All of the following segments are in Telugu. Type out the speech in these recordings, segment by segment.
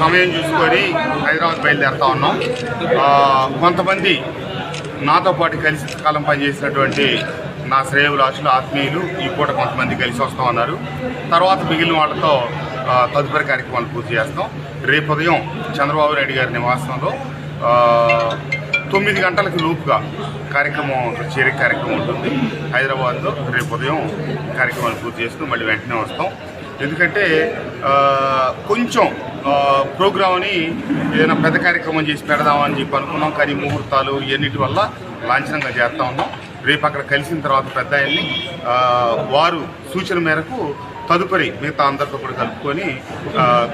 సమయం చూసుకొని హైదరాబాద్ బయలుదేరుతా ఉన్నాం. కొంతమంది నాతో పాటు కలిసి కాలం పనిచేసినటువంటి నా శ్రేయభిలాషులు ఆత్మీయులు ఈ పూట కొంతమంది కలిసి వస్తూ ఉన్నారు. తర్వాత మిగిలిన వాళ్ళతో తదుపరి కార్యక్రమాలు పూర్తి చేస్తాం. రేపు ఉదయం చంద్రబాబు నాయుడు గారి నివాసంలో తొమ్మిది గంటలకు లోపుగా కార్యక్రమం చేరే కార్యక్రమం ఉంటుంది. హైదరాబాద్లో రేపు ఉదయం కార్యక్రమాలు పూర్తి చేస్తూ మళ్ళీ వెంటనే వస్తాం. ఎందుకంటే కొంచెం ప్రోగ్రామ్ని ఏదైనా పెద్ద కార్యక్రమం చేసి పెడదామని చెప్పి అనుకున్నాం. కానీ ముహూర్తాలు ఇవన్నిటి వల్ల లాంఛనంగా చేస్తూ ఉన్నాం. రేపు అక్కడ కలిసిన తర్వాత పెద్ద ఆయన్ని వారు సూచన మేరకు తదుపరి మిగతా అందరితో కూడా కలుపుకొని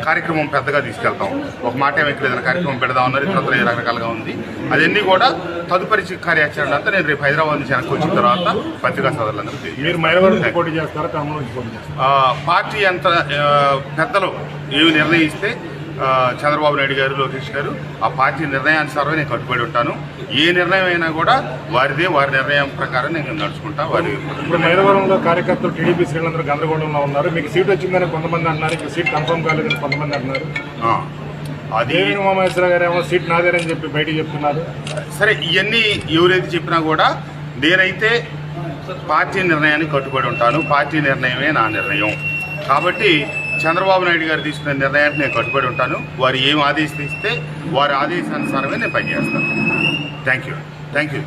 కార్యక్రమం పెద్దగా తీసుకెళ్తాం. ఒక మాట ఏమైతే ఏదైనా కార్యక్రమం పెడదామన్నారు. ఇతరత్ర రకరకాలుగా ఉంది. అవన్నీ కూడా తదుపరి కార్యాచరణ అంతా నేను రేపు హైదరాబాద్ నుంచి వెనక్కి వచ్చిన తర్వాత పత్రికా సోదరులందరూ పార్టీ ఎంత ఆ, పెద్దలు ఏమి నిర్ణయిస్తే చంద్రబాబు నాయుడు గారు లోకేష్ గారు ఆ పార్టీ నిర్ణయానుసారమే నేను కట్టుబడి ఉంటాను. ఏ నిర్ణయం అయినా కూడా వారిదే వారి నిర్ణయం ప్రకారం నేను నడుచుకుంటా వారి ఇప్పుడు కార్యకర్తలు టీడీపీ శ్రేణులందరూ గందరగోళంలో ఉన్నారు. మీకు సీట్ వచ్చిందని కొంతమంది అంటున్నారు ఇంకా సీట్ కన్ఫర్మ్ కాలేదని కొంతమంది అంటున్నారు. ఆ, అది ఉమామహేశ్వర గారు ఏమో సీట్ నాదేనని చెప్పి బయటికి చెప్తున్నారు. సరే ఇవన్నీ ఎవరైతే చెప్పినా కూడా నేనైతే పార్టీ నిర్ణయానికి కట్టుబడి ఉంటాను. పార్టీ నిర్ణయమే నా నిర్ణయం. కాబట్టి చంద్రబాబు నాయుడు గారు తీసుకున్న నిర్ణయానికి నేను కట్టుబడి ఉంటాను. వారు ఏం ఆదేశిస్తే వారి ఆదేశానుసారమే నేను పనిచేస్తాను. Thank you thank you